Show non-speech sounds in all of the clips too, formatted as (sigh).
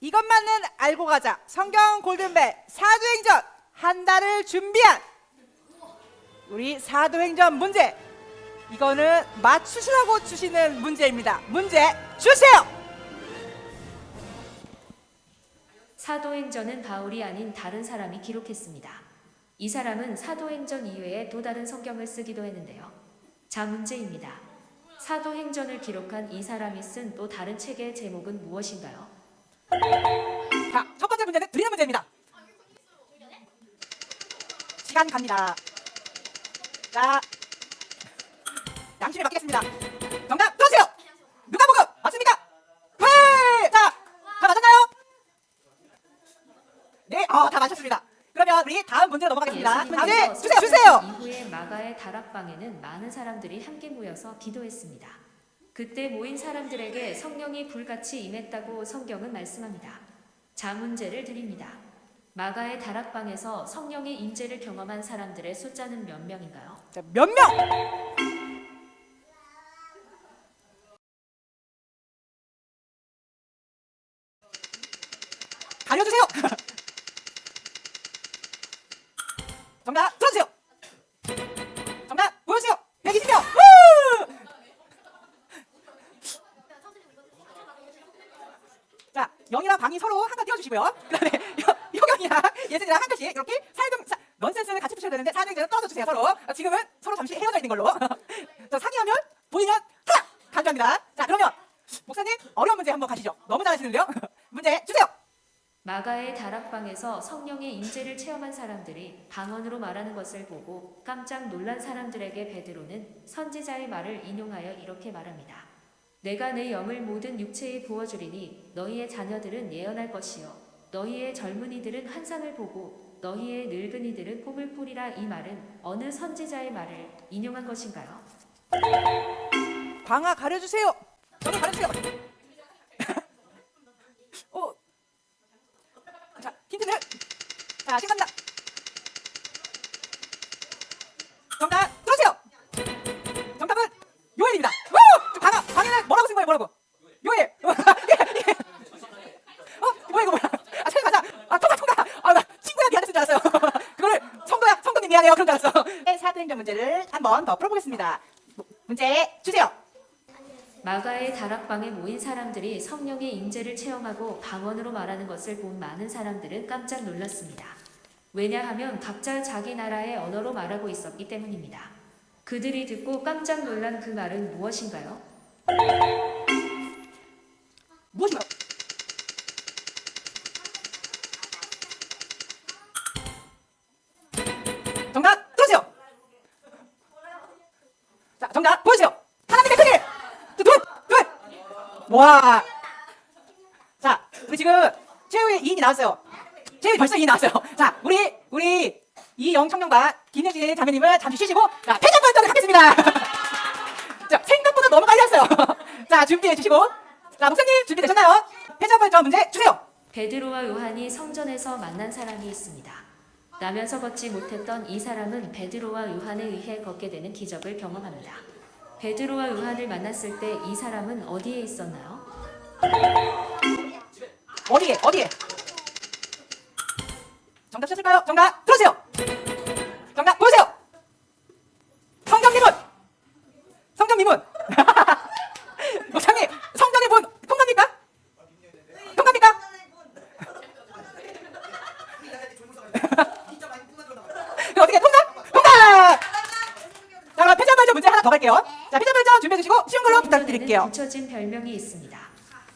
이것만은 알고 가자. 성경 골든벨 사도행전 한 달을 준비한 우리 사도행전 문제. 이거는 맞추시라고 주시는 문제입니다. 문제 주세요. 사도행전은 바울이 아닌 다른 사람이 기록했습니다. 이 사람은 사도행전 이외에 또 다른 성경을 쓰기도 했는데요. 자 문제입니다. 사도행전을 기록한 이 사람이 쓴 또 다른 책의 제목은 무엇인가요? 자, 첫 번째 문제는 드리는 문제입니다. 시간 갑니다. 자, 양심에 맡기겠습니다. 정답 들어주세요. 누가 보고 맞습니까? 회! 자, 다 맞았나요? 네, 어, 다 맞췄습니다. 그러면 우리 다음 문제로 넘어가겠습니다. 문제 주세요, 주세요. 이후에 마가의 다락방에는 많은 사람들이 함께 모여서 기도했습니다. 그때 모인 사람들에게 성령이 불같이 임했다고 성경은 말씀합니다. 자 문제를 드립니다. 마가의 다락방에서 성령의 임재를 경험한 사람들의 숫자는 몇 명인가요? 자, 몇 명? 가려주세요. (laughs) 정답 들어주세요. 영이랑 방이 서로 한 칸 띄워주시고요. 그다음에 효경이랑 (laughs) 예슬이랑 한 칸씩 이렇게 살금 사, 넌센스는 같이 푸셔야 되는데 사정제는 떨어져 주세요 서로. 어, 지금은 서로 잠시 헤어져 있는 걸로. (laughs) 자, 상의하면 보이면 하나 강조합니다. 자, 그러면 목사님 어려운 문제 한번 가시죠. 너무 잘하시는데요. (laughs) 문제 주세요. 마가의 다락방에서 성령의 임재를 체험한 사람들이 방언으로 말하는 것을 보고 깜짝 놀란 사람들에게 베드로는 선지자의 말을 인용하여 이렇게 말합니다. 내가 내 영을 모든 육체에 부어주리니 너희의 자녀들은 예언할 것이요 너희의 젊은이들은 환상을 보고 너희의 늙은이들은 꿈을 꾸리라 이 말은 어느 선지자의 말을 인용한 것인가요? 광아 가려주세요. 가려주세요. (laughs) 어. 자, 힌트는 자, 시간 갑니다. 미안해요 그런 줄 알았어. 사도행전 문제를 한번 더 풀어보겠습니다. 문제 주세요. 마가의 다락방에 모인 사람들이 성령의 임재를 체험하고 방언으로 말하는 것을 본 많은 사람들은 깜짝 놀랐습니다. 왜냐하면 각자 자기 나라의 언어로 말하고 있었기 때문입니다. 그들이 듣고 깜짝 놀란 그 말은 무엇인가요? 무엇인가요? 와. 자, 우리 지금 최후의 2인이 나왔어요. 최후 벌써 2인 나왔어요. 자, 우리 우리 이영 청년과 김혜진 자매님을 잠시 쉬시고 자, 패전 발전을 하겠습니다. 자, 생각보다 너무 빨리 왔어요. (laughs) 자, 준비해 주시고. 자, 목사님 준비되셨나요? 패전 발전 문제 주세요. 베드로와 요한이 성전에서 만난 사람이 있습니다. 나면서 걷지 못했던 이 사람은 베드로와 요한에 의해 걷게 되는 기적을 경험합니다. 베드로와 요한을 만났을 때 이 사람은 어디에 있었나요? 어디에? 어디에? 정답 찾을까요? 정답 들어주세요. 정답 보여주세요. 성경 미문. 성경 미문. (laughs) 목사님, 성경의 문 통합니까? 통합니까? 그 어떻게 통과? 통과! 자, 그럼 패자발전 문제 하나 더 갈게요. 준비해 주시고 쉬운 걸로 부탁드릴게요. 붙여진 별명이 있습니다.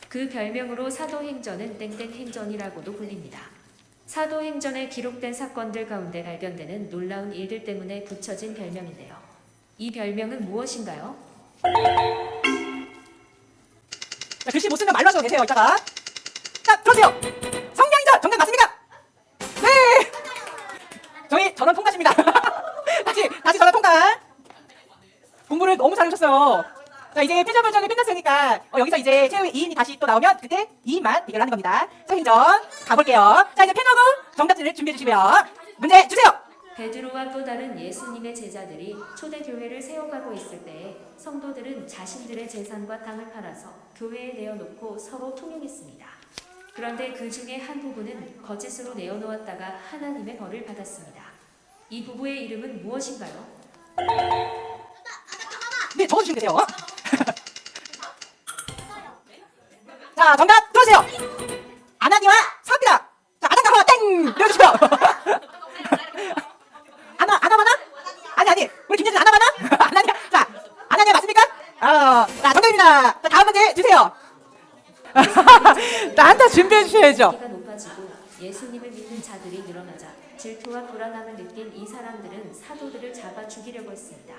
그 별명으로 사도행전은 땡땡행전이라고도 불립니다. 사도행전에 기록된 사건들 가운데 발견되는 놀라운 일들 때문에 붙여진 별명인데요. 이 별명은 무엇인가요? 자, 글씨 못 쓰면 말로 하셔도 되세요, 이따가. 자, 들어주세요. 성경이죠? 정답 맞습니까? 네. 저희 전원 통과십니다. (laughs) 다시, 다시 전원 통과. 공부를 너무 잘하셨어요. 자, 이제 패자 발전이 끝났으니까, 어, 여기서 이제 최후의 2인이 다시 또 나오면, 그때 2인만 대결하는 겁니다. 성경전 가볼게요. 자, 이제 패너고 정답지를 준비해 주시고요. 문제 주세요. 베드로와 또 다른 예수님의 제자들이 초대 교회를 세워가고 있을 때에 성도들은 자신들의 재산과 땅을 팔아서 교회에 내어놓고 서로 통용했습니다. 그런데 그 중에 한 부부는 거짓으로 내어놓았다가 하나님의 벌을 받았습니다. 이 부부의 이름은 무엇인가요? 네, 적어주시면 되세요. (laughs) 자, 정답 들어주세요. 아나니와 삽니다. 자, 아나가 하나 땡! 내려주시고요. (laughs) 아나, 아나마나? 아니, 아니. 우리 김재준 아나마나? (laughs) 아나니아. 자, 아나니아 맞습니까? 어, 자, 정답입니다. 자, 다음 문제 주세요. 나한테 준비해 주셔야죠. 예수님을 믿는 자들이 늘어나자 질투와 불안함을 느낀 이 사람들은 사도들을 잡아 죽이려고 했습니다.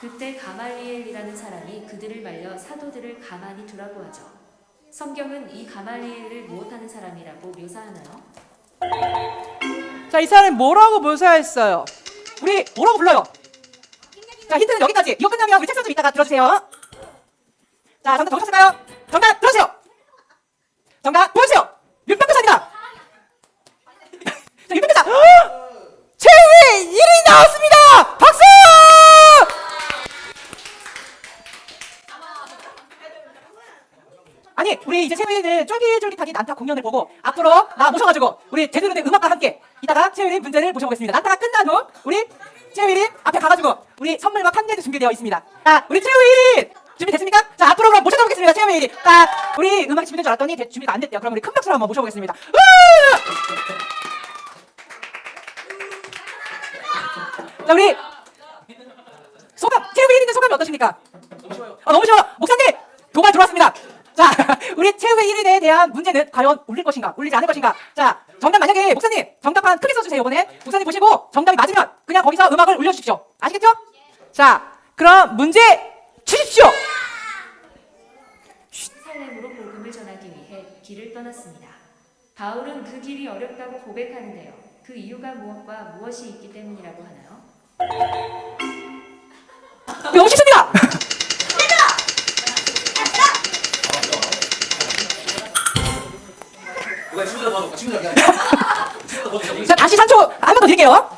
그때 가말리엘이라는 사람이 그들을 말려 사도들을 가만히 두라고 하죠. 성경은 이 가말리엘을 무엇하는 사람이라고 묘사하나요? 자, 이 사람이 뭐라고 묘사했어요? 우리 뭐라고 불러요? 자, 힌트는 여기까지. 이거 끝나면 우리 책상 좀 이따가 들어주세요. 자, 정답 정하실까요? 정답 들어주세요. 정답 보여주세요. (laughs) 자, 윤병대사. (gasps) 최후의 1위 나왔습니다! 박수! 아니, 이제 최후에는 쫄깃쫄깃하게 난타 공연을 보고 앞으로 나 모셔가지고 우리 제대로 된 음악과 함께 이따가 최후의 문제를 모셔보겠습니다. 난타가 끝난 후 우리 최후의 앞에 가가지고 우리 선물과 판넬도 준비되어 있습니다. 자, 우리 최후의 준비됐습니까? 자, 앞으로 그럼 모셔보겠습니다. 최후의 자, 우리 음악이 준비된 줄 알았더니 대- 준비가 안 됐대요. 그럼 우리 큰 박수로 한번 모셔보겠습니다. 으아! 자, 우리 소감, 최후의 1위는 소감이 어떠십니까? 너무 좋아요. 너무 좋아. 목사님, 도발 들어왔습니다. 자, (laughs) 우리 최후의 1위에 대한 문제는 과연 울릴 것인가, 울리지 않을 것인가. 자, 정답 만약에 목사님, 정답판 크게 써주세요, 이번에. 목사님 보시고 정답이 맞으면 그냥 거기서 음악을 올려주십시오. 아시겠죠? 자, 그럼 문제 주십시오! 살렘으로 복음을 전하기 위해 길을 떠났습니다. 바울은 그 길이 어렵다고 고백하는데요. 그 이유가 무엇과 무엇이 있기 때문이라고 하나요? 쉽습니다! 이거 친구들 봐줘. 친구들 그냥. 친구들 봐줘. 자, 다시 3초 한 번 더 드릴게요.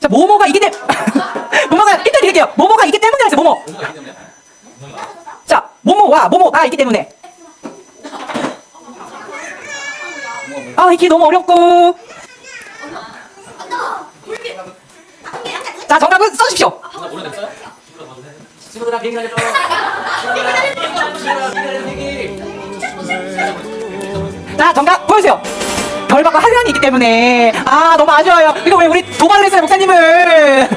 자, 모모가 이기 때문에. (laughs) 모모가 일단 드릴게요. 모모가 이기 때문에 했어요, 모모. 자, 모모와 모모가 있기 때문에. 아, 이게 너무 어렵고. 자 정답은 써주십시오. 자 정답 보여주세요. 결박과 하란이 있기 때문에 아 너무 아쉬워요. 이거 왜 우리 도발을 했어요 목사님을.